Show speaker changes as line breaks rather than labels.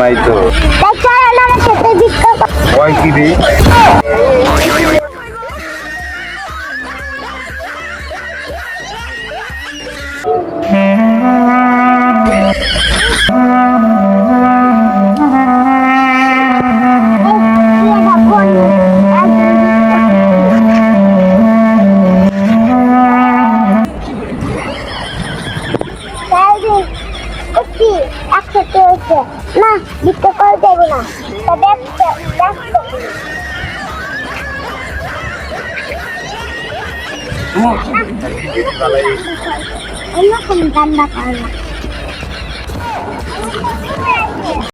নাই তো।
আমার সাথে
কি
একসাথে হয়েছে না ভিক্ষা করে দেবো না তবে অন্য কোনো খায় না